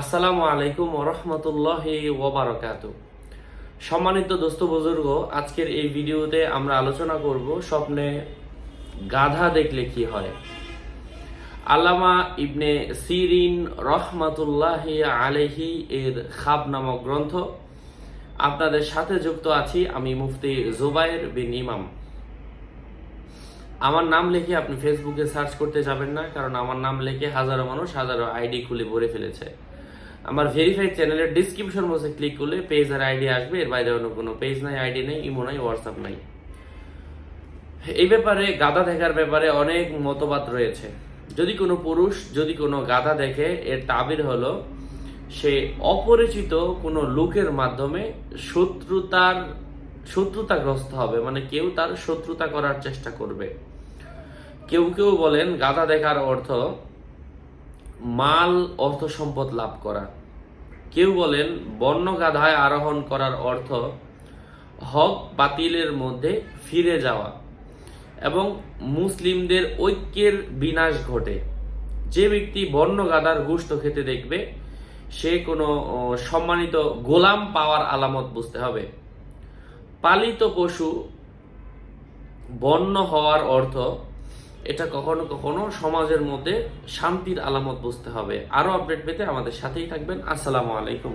আসসালামু আলাইকুম রহমতুল্লাহ ওবরাকাত সম্মানিত দোস্ত বুজুর্গ, আজকের এই ভিডিওতে আমরা আলোচনা করব স্বপ্নে গাধা দেখলে কি হয়। আল্লামা ইবনে সিরিন রহমাতুল্লাহ আলেহি এর খাব নামক গ্রন্থ আপনাদের সাথে যুক্ত আছি আমি মুফতি জুবাইর বিন ইমাম। আমার নাম লিখে আপনি ফেসবুকে সার্চ করতে যাবেন না, কারণ আমার নাম লিখে হাজারো মানুষ হাজারো আইডি খুলে ভরে ফেলেছে। আমার ভেরিফাই চ্যানেলের ডিসক্রিপশন বক্সে ক্লিক করলে পেজ আর আইডি আসবে। এর বাইরে অন্য কোনো পেজ নাই আইডি নেই ইমো নাই হোয়াটসঅ্যাপ নাই। এই ব্যাপারে গাদা দেখার ব্যাপারে অনেক মতবাদ রয়েছে। যদি কোনো পুরুষ, যদি কোনো গাধা দেখে, এর তাবির হলো সে অপরিচিত কোনো লোকের মাধ্যমে শত্রুতার, শত্রুতাগ্রস্ত হবে। মানে কেউ তার শত্রুতা করার চেষ্টা করবে। কেউ কেউ বলেন, গাধা দেখার অর্থ মাল অর্থ সম্পদ লাভ করা। কেউ বলেন বন্য গাধায় আরোহণ করার অর্থ হক বাতিলের মধ্যে ফিরে যাওয়া এবং মুসলিমদের ঐক্যের বিনাশ ঘটে। যে ব্যক্তি বন্য গাধার গোস্ত খেতে দেখবে, সে কোনো সম্মানিত গোলাম পাওয়ার আলামত বুঝতে হবে। পালিত পশু বন্য হওয়ার অর্থ এটা কখনো কখনো সমাজের মধ্যে শান্তির আলামত বুঝতে হবে। আরও আপডেট পেতে আমাদের সাথেই থাকবেন। আসসালামু আলাইকুম।